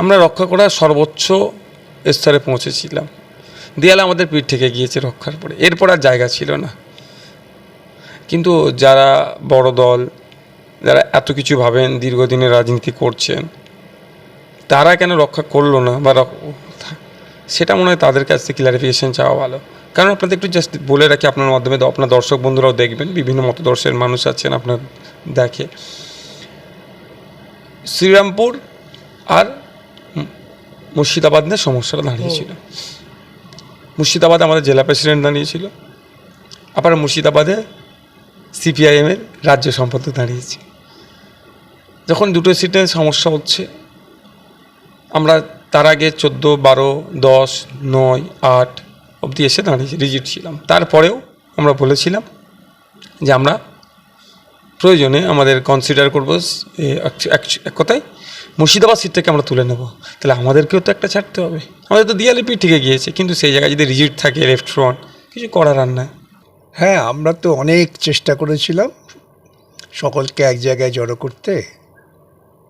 আমরা রক্ষা করার সর্বোচ্চ স্তরে পৌঁছেছিলাম। দেয়ালে আমাদের পিঠ থেকে গিয়েছে রক্ষার পরে। এরপর আর জায়গা ছিল না। কিন্তু যারা বড় দল, যারা এত কিছু ভাবেন, দীর্ঘদিনের রাজনীতি করছেন, তারা কেন রক্ষা করল না বা সেটা মনে হয় তাদের কাছ থেকে ক্লারিফিকেশন চাওয়া ভালো। কারণ আপনাদের একটু জাস্ট বলে রাখি, আপনার মাধ্যমে আপনার দর্শক বন্ধুরাও দেখবেন, বিভিন্ন মতদর্শের মানুষ আছেন আপনার দেখে। শ্রীরামপুর আর মুর্শিদাবাদ নিয়ে সমস্যাটা দাঁড়িয়েছিল। মুর্শিদাবাদে আমাদের জেলা প্রেসিডেন্ট দাঁড়িয়েছিল। আবার মুর্শিদাবাদে সিপিআইএমের রাজ্য সম্পাদক দাঁড়িয়েছে। যখন দুটো সিটে সমস্যা হচ্ছে, আমরা তার আগে চোদ্দ, বারো, দশ, নয়, আট অবধি এসে দাঁড়িয়েছি, রিজিট ছিলাম। তারপরেও আমরা বলেছিলাম যে আমরা প্রয়োজনে আমাদের কনসিডার করব এক কথায় মুর্শিদাবাদ সিটটাকে আমরা তুলে নেব। তাহলে আমাদেরকেও তো একটা ছাড়তে হবে। আমাদের তো দিয়ালে পিঠ থেকে গিয়েছে, কিন্তু সেই জায়গায় যদি রিজিট থাকে লেফট ফ্রন্ট কিছু করার আর নাই। হ্যাঁ আমরা তো অনেক চেষ্টা করেছিলাম সকলকে এক জায়গায় জড়ো করতে।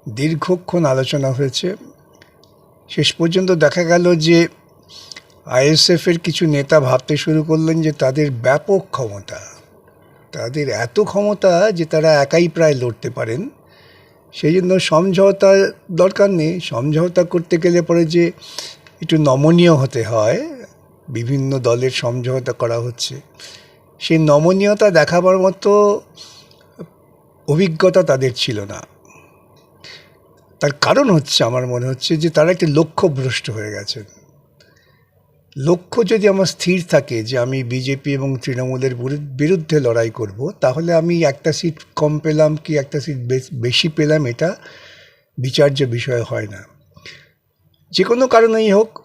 দীর্ঘক্ষণ আলোচনা হয়েছে। শেষ পর্যন্ত দেখা গেল যে আইএসএফের কিছু নেতা ভাবতে শুরু করলেন যে তাদের ব্যাপক ক্ষমতা, তাদের এত ক্ষমতা যে তারা একাই প্রায় লড়তে পারেন। সেই জন্য সমঝোতা দরকার নেই। সমঝোতা করতে গেলে পরে যে একটু নমনীয় হতে হয়, বিভিন্ন দলের সমঝোতা করা হচ্ছে। সেই নমনীয়তা দেখাবার মতো অভিজ্ঞতা তাদের ছিল না। তার কারণ হচ্ছে, আমার মনে হচ্ছে যে তারা একটি লক্ষ্যভ্রষ্ট হয়ে গেছেন। লক্ষ্য যদি আমার স্থির থাকে যে আমি বিজেপি এবং তৃণমূলের বিরু- বিরুদ্ধে লড়াই করব, তাহলে আমি একটা সিট কম পেলাম কি একটা সিট বেশি পেলাম এটা বিচার্য বিষয় হয় না। যে কোনো কারণেই হোক,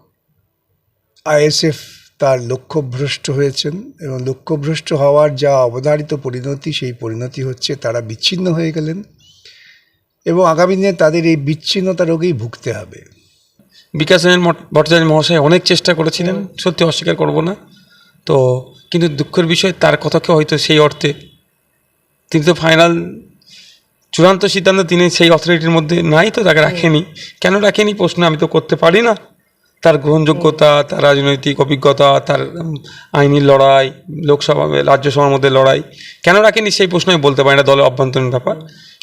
আইএসএফ তার লক্ষ্যভ্রষ্ট হয়েছেন এবং লক্ষ্যভ্রষ্ট হওয়ার যা অবধারিত পরিণতি, সেই পরিণতি হচ্ছে তারা বিচ্ছিন্ন হয়ে গেলেন এবং আগামী দিনে তাদের এই বিচ্ছিন্নতা রোগেই ভুগতে হবে। বিকাশ রঞ্জন ভট্টাচার্য মহাশয় অনেক চেষ্টা করেছিলেন, সত্যি অস্বীকার করব না। তো, কিন্তু দুঃখের বিষয়, তার কথাকে হয়তো সেই অর্থে, তিনি তো ফাইনাল চূড়ান্ত সিদ্ধান্ত তিনি সেই অথরিটির মধ্যে নাই তো, তাকে রাখেনি। কেন রাখেনি প্রশ্ন আমি তো করতে পারি না। তার গ্রহণযোগ্যতা, তার রাজনৈতিক অভিজ্ঞতা, তার আইনি লড়াই, লোকসভা, রাজ্যসভার মধ্যে লড়াই, কেন রাখেনি সেই প্রশ্ন আমি বলতে পারি না, দলের অভ্যন্তরীণ ব্যাপার।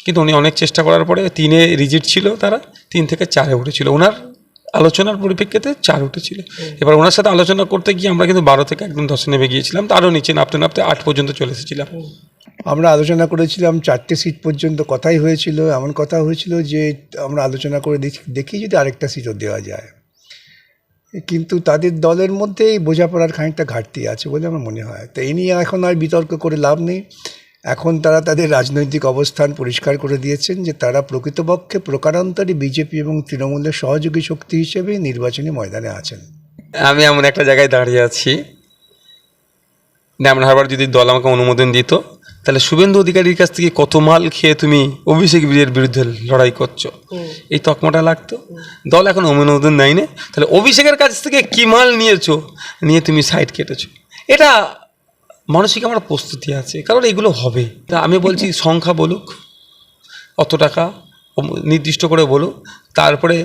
কিন্তু উনি অনেক চেষ্টা করার পরে তিনে রিজিট ছিল তারা, তিন থেকে চারে উঠেছিল। ওনার আলোচনার পরিপ্রেক্ষিতে চার উঠেছিল। এবার ওনার সাথে আলোচনা করতে গিয়ে আমরা কিন্তু বারো থেকে একদম দশে নেমে গিয়েছিলাম, তারও নিচে নাপতে নাপতে আট পর্যন্ত চলে এসেছিলাম। আমরা আলোচনা করেছিলাম, চারটে সিট পর্যন্ত কথাই হয়েছিল, এমন কথা হয়েছিল যে আমরা আলোচনা করে দেখি দেখি যদি আরেকটা সিটও দেওয়া যায়। কিন্তু তাদের দলের মধ্যেই বোঝাপড়ার খানিকটা ঘাটতি আছে বলে আমার মনে হয়। তো এই নিয়ে এখন আর বিতর্ক করে লাভ নেই। এখন তারা তাদের রাজনৈতিক অবস্থান পরিষ্কার করে দিয়েছেন যে তারা প্রকৃতপক্ষে প্রকারান্তরে বিজেপি এবং তৃণমূলের সহযোগী শক্তি হিসেবে নির্বাচনী ময়দানে আছেন। আমি এমন একটা জায়গায় দাঁড়িয়ে আছি। ড্যামন হারবার যদি দল আমাকে অনুমোদন দিত তাহলে শুভেন্দু অধিকারীর কাছ থেকে কত মাল খেয়ে তুমি অভিষেক বীরের বিরুদ্ধে লড়াই করছ? এই তকমাটা লাগতো? দল এখন অনুমোদন দেয় না তাহলে অভিষেকের কাছ থেকে কি মাল নিয়েছো? নিয়ে তুমি সাইড কেটেছো। এটা মানসিক আমার প্রস্তুতি আছে কারণ এগুলো হবে। তা আমি বলছি সংখ্যা বলুক অত টাকা নির্দিষ্ট করে বলুক তারপরে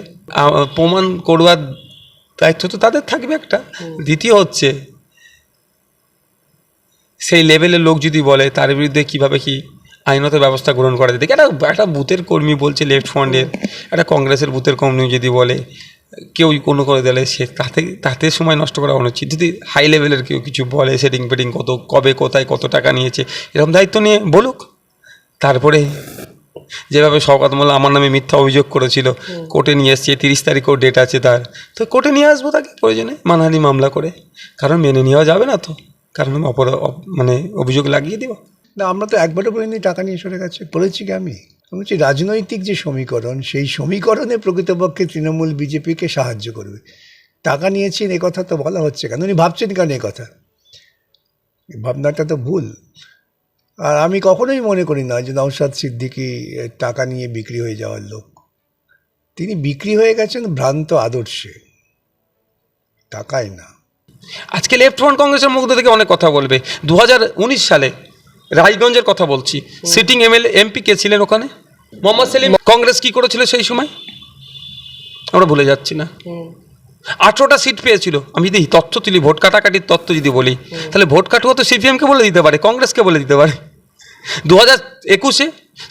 প্রমাণ করবার দায়িত্ব তো তাদের থাকবে একটা। দ্বিতীয় হচ্ছে সেই লেভেলের লোক যদি বলে তার বিরুদ্ধে কীভাবে কি আইনত ব্যবস্থা গ্রহণ করা যায়? দেখি একটা একটা বুথের কর্মী বলছে লেফট ফ্রন্টের একটা কংগ্রেসের বুথের কর্মী যদি বলে কেউ কোনো করে দিলে সে তাতে তাতে সময় নষ্ট করা অনুচিত যদি হাই লেভেলের কেউ কিছু বলে সেটিং পেটিং কত কবে কোথায় কত টাকা নিয়েছে এরকম দায়িত্ব নিয়ে বলুক। তারপরে যেভাবে শওকাত মোল্লা আমার নামে মিথ্যা অভিযোগ করেছিল কোর্টে নিয়ে এসছে তিরিশ তারিখও ডেট আছে তার। তো কোর্টে নিয়ে আসব তাকে প্রয়োজনে মানহানি মামলা করে। কারণ মেনে নেওয়া যাবে না তো কারণ আমি অপর মানে অভিযোগ লাগিয়ে দেবো। না আমরা তো একবারও বলিনি টাকা নিয়ে সরে গেছে। বলেছি কি আমি? আমি বলছি, রাজনৈতিক যে সমীকরণ, সেই সমীকরণে প্রকৃতপক্ষে তৃণমূল বিজেপিকে সাহায্য করবে। টাকা নিয়েছেন কথা তো বলা হচ্ছে কেন? উনি ভাবছেন কেন কথা? ভাবনাটা তো ভুল। আর আমি কখনোই মনে করি না যে নওশাদ সিদ্দিকি টাকা নিয়ে বিক্রি হয়ে যাওয়ার লোক। তিনি বিক্রি হয়ে গেছেন ভ্রান্ত আদর্শে। টাকায় না। আজকে লেফট ফ্রন্ট কংগ্রেসের মুখ থেকে অনেক কথা বলবে। দু হাজার উনিশ সালে রায়গঞ্জের কথা বলছি। সিটিং এমএলএ এমপি কে ছিলেন ওখানে? মোহাম্মদ সেলিম। কংগ্রেস কি করেছিল সেই সময়? আমরা ভুলে যাচ্ছি না। আঠেরোটা সিট পেয়েছিল। আমি যদি তথ্য তুলি ভোট কাটাকাটির তথ্য যদি বলি তাহলে ভোট কাটুয়া তো সিপিএমকে বলে দিতে পারে কংগ্রেসকে বলে দিতে পারে। দু হাজার একুশে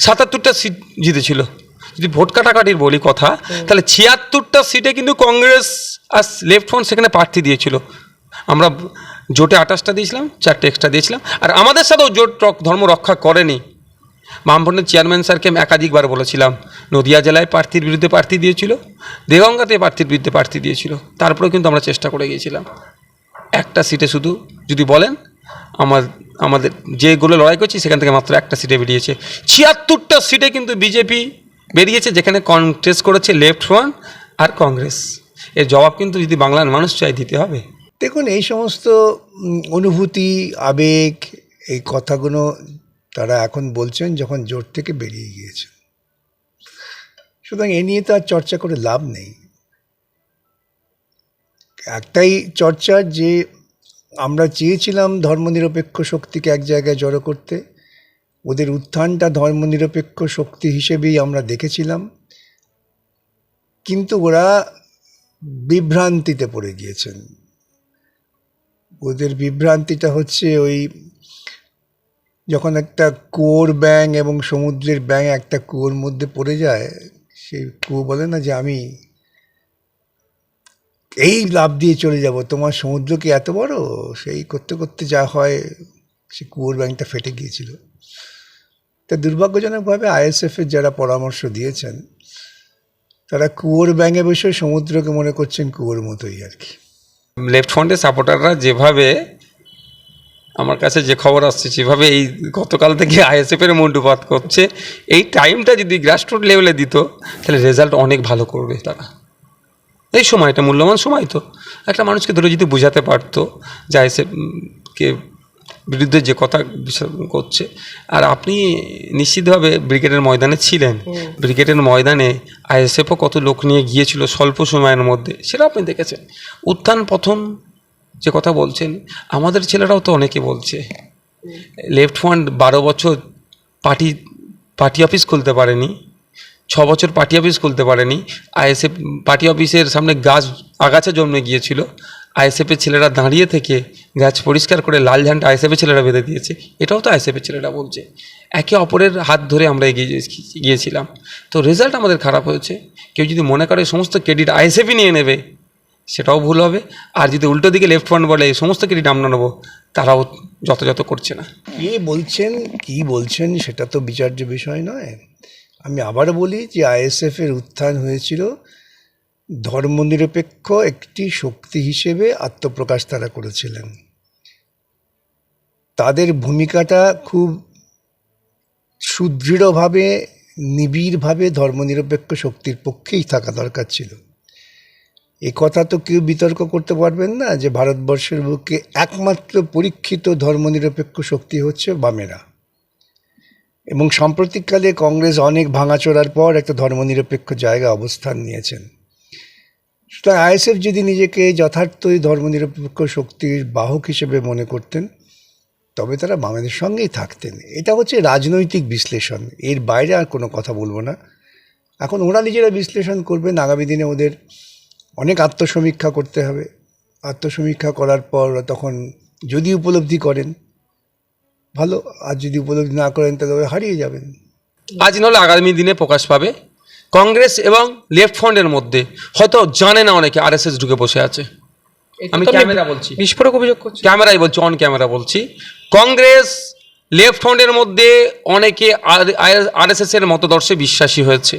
সাতাত্তরটা সিট জিতেছিল। যদি ভোট কাটাকাটির বলি কথা তাহলে ছিয়াত্তরটা সিটে কিন্তু কংগ্রেস আর লেফট ফ্রন্ট সেখানে প্রার্থী দিয়েছিল। আমরা জোটে আঠাশটা দিয়েছিলাম, চারটে এক্সট্রা দিয়েছিলাম। আর আমাদের সাথেও জোট ধর্ম রক্ষা করেনি। বামফ্রন্টের চেয়ারম্যান স্যারকে আমি একাধিকবার বলেছিলাম, নদিয়া জেলায় প্রার্থীর বিরুদ্ধে প্রার্থী দিয়েছিল দেগঙ্গাতে প্রার্থীর বিরুদ্ধে প্রার্থী দিয়েছিল। তারপরেও কিন্তু আমরা চেষ্টা করে গিয়েছিলাম। একটা সিটে শুধু, যদি বলেন, আমার, আমাদের যেগুলো লড়াই করছি, সেখান থেকে মাত্র একটা সিটে বেরিয়েছে। ছিয়াত্তরটা সিটে কিন্তু বিজেপি বেরিয়েছে, যেখানে কন্টেস্ট করেছে লেফট ফ্রন্ট আর কংগ্রেস এর জবাব কিন্তু যদি বাংলার মানুষ চাই দিতে হবে। দেখুন, এই সমস্ত অনুভূতি, আবেগ, এই কথাগুলো তারা এখন বলছেন যখন জোট থেকে বেরিয়ে গিয়েছে সুতরাং এ নিয়ে তো আর চর্চা করে লাভ নেই। একটাই চর্চা যে আমরা চেয়েছিলাম ধর্মনিরপেক্ষ শক্তিকে এক জায়গায় জড়ো করতে, ওদের উত্থানটা ধর্মনিরপেক্ষ শক্তি হিসেবেই আমরা দেখেছিলাম। কিন্তু ওরা বিভ্রান্তিতে পড়ে গিয়েছেন। ওদের বিভ্রান্তিটা হচ্ছে ওই যখন একটা কুয়োর ব্যাং এবং সমুদ্রের ব্যাং একটা কুয়োর মধ্যে পড়ে যায়, সেই কুয়ো বলে না যে আমি এই লাভ দিয়ে চলে যাব, তোমার সমুদ্র কি এত বড়? সেই করতে করতে যা হয় সে কুয়োর ব্যাংকটা ফেটে গিয়েছিল। তা দুর্ভাগ্যজনকভাবে আইএসএফের যারা পরামর্শ দিয়েছেন, তারা কুয়োর ব্যাঙে বসে সমুদ্রকে মনে করছেন কুয়োর মতোই আর কি। লেফট ফ্রন্টের সাপোর্টাররা যেভাবে আমার কাছে যে খবর আসছে, যেভাবে এই গতকাল থেকে আইএসএফের মুন্ডুপাত করছে, এই টাইমটা যদি গ্রাসরুট লেভেলে দিত, তাহলে রেজাল্ট অনেক ভালো করবে তারা। এই সময়টা মূল্যবান সময় তো। একটা মানুষকে ধরে যদি বোঝাতে পারতো যে আইএসএফ কে বিরুদ্ধে যে কথা করছে। আর আপনি নিশ্চিতভাবে ব্রিগেডের ময়দানে ছিলেন। ব্রিগেডের ময়দানে আইএসএফও কত লোক নিয়ে গিয়েছিল স্বল্প সময়ের মধ্যে সেটা আপনি দেখেছেন। উত্থান পথন যে কথা বলছেন আমাদের ছেলেরাও তো অনেকে বলছে লেফট ফ্রন্ট বারো বছর পার্টি পার্টি অফিস খুলতে পারেনি ছ বছর পার্টি অফিস খুলতে পারেনি আইএসএফ পার্টি অফিসের সামনে গাছ আগাছা জন্মে গিয়েছিল আইএসএফের ছেলেরা দাঁড়িয়ে থেকে গাছ পরিষ্কার করে লাল ঝান্ডা আইএসএফের ছেলেরা বেঁধে দিয়েছে। এটাও তো আইএসএফের ছেলেরা বলছে। একে অপরের হাত ধরে আমরা এগিয়ে গিয়েছিলাম। তো রেজাল্ট আমাদের খারাপ হয়েছে। কেউ যদি মনে করে সমস্ত ক্রেডিট আইএসএফই নিয়ে নেবে, সেটাও ভুল হবে। আর যদি উল্টো দিকে লেফট ফ্রন্ট বলে সমস্ত ক্রেডিট আমরা নেব, তারাও যথাযথ করছে না। কে বলছেন, কি বলছেন, সেটা তো বিচার্য বিষয় নয়। আমি আবার বলি যে আইএসএফের উত্থান হয়েছিল ধর্মনিরপেক্ষ একটি শক্তি হিসেবে আত্মপ্রকাশ তারা করেছিলেন। তাদের ভূমিকাটা খুব সুদৃঢ়ভাবে, নিবিড়ভাবে ধর্মনিরপেক্ষ শক্তির পক্ষেই থাকা দরকার ছিল। এ কথা তো কেউ বিতর্ক করতে পারবেন না যে ভারতবর্ষের বুকে একমাত্র পরীক্ষিত ধর্মনিরপেক্ষ শক্তি হচ্ছে বামেরা। এবং সাম্প্রতিককালে কংগ্রেস অনেক ভাঙাচোরার পর একটা ধর্মনিরপেক্ষ জায়গা অবস্থান নিয়েছেন। সুতরাং আইএসএফ যদি নিজেকে যথার্থই ধর্মনিরপেক্ষ শক্তির বাহক হিসেবে মনে করতেন, তবে তারা বামেদের সঙ্গেই থাকতেন। এটা হচ্ছে রাজনৈতিক বিশ্লেষণ। এর বাইরে আর কোনো কথা বলব না। এখন ওরা নিজেরা বিশ্লেষণ করবেন। আগামী দিনে ওদের অনেক আত্মসমীক্ষা করতে হবে। আত্মসমীক্ষা করার পর তখন যদি উপলব্ধি করেন, ভালো। আর যদি উপলব্ধি না করেন, তাহলে ওরা হারিয়ে যাবেন। আজ নাহলে আগামী দিনে প্রকাশ পাবে। কংগ্রেস এবং লেফট ফ্রন্টের মধ্যে। হয়তো জানে না অনেকে আরএসএস ঢুকে বসে আছে। আমি ক্যামেরা বলছি। বিস্ফোরক অভিযোগ করছে। ক্যামেরাই বলছি অন ক্যামেরা বলছি। কংগ্রেস লেফট ফ্রন্টের মধ্যে অনেকে আরএসএস এর মতদর্শে বিশ্বাসী হয়েছে।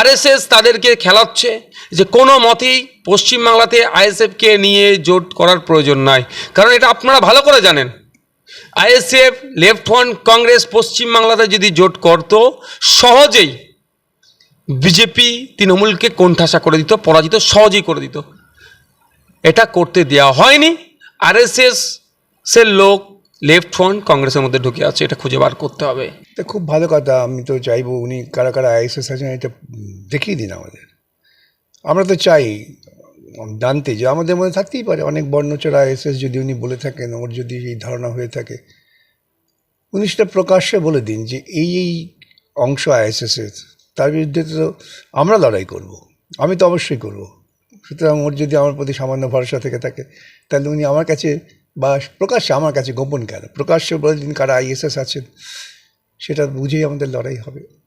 আরএসএস তাদেরকে খেলাচ্ছে যে কোনো মতেই পশ্চিমবাংলাতে আইএসএফকে নিয়ে জোট করার প্রয়োজন নাই। কারণ এটা আপনারা ভালো করে জানেন। আইএসএফ লেফট ফ্রন্ট কংগ্রেস পশ্চিমবাংলাতে যদি জোট করত সহজেই বিজেপি তৃণমূলকে কোণঠাসা করে দিত, পরাজিত, সহজেই করে দিত। এটা করতে দেওয়া হয়নি। আরএসএস এর লোক লেফট ফ্রন্ট কংগ্রেসের মধ্যে ঢুকে আছে, এটা খুঁজে বার করতে হবে। এটা খুব ভালো কথা, আমি তো চাইব উনি কারা কারা আইএসএস আছেন, এটা দেখিয়ে দিন আমাদের। আমরা তো চাই জানতে যে আমাদের মধ্যে থাকতেই পারে, অনেক বর্ণচর আইএসএস যদি উনি বলে থাকেন, ওর যদি এই ধারণা হয়ে থাকে। উনি সেটা প্রকাশ্যে বলে দিন যে এই এই অংশ আইএসএসের তার বিরুদ্ধে তো আমরা লড়াই করব। আমি তো অবশ্যই করব। সুতরাং ওর যদি আমার প্রতি সামান্য ভরসা থেকে থাকে, তাহলে উনি আমার কাছে বা প্রকাশ্যে আমার কাছে গোপন কেন? প্রকাশ্যে বলে দিন কারা আইএসএস আছেন, সেটা বুঝেই আমাদের লড়াই হবে।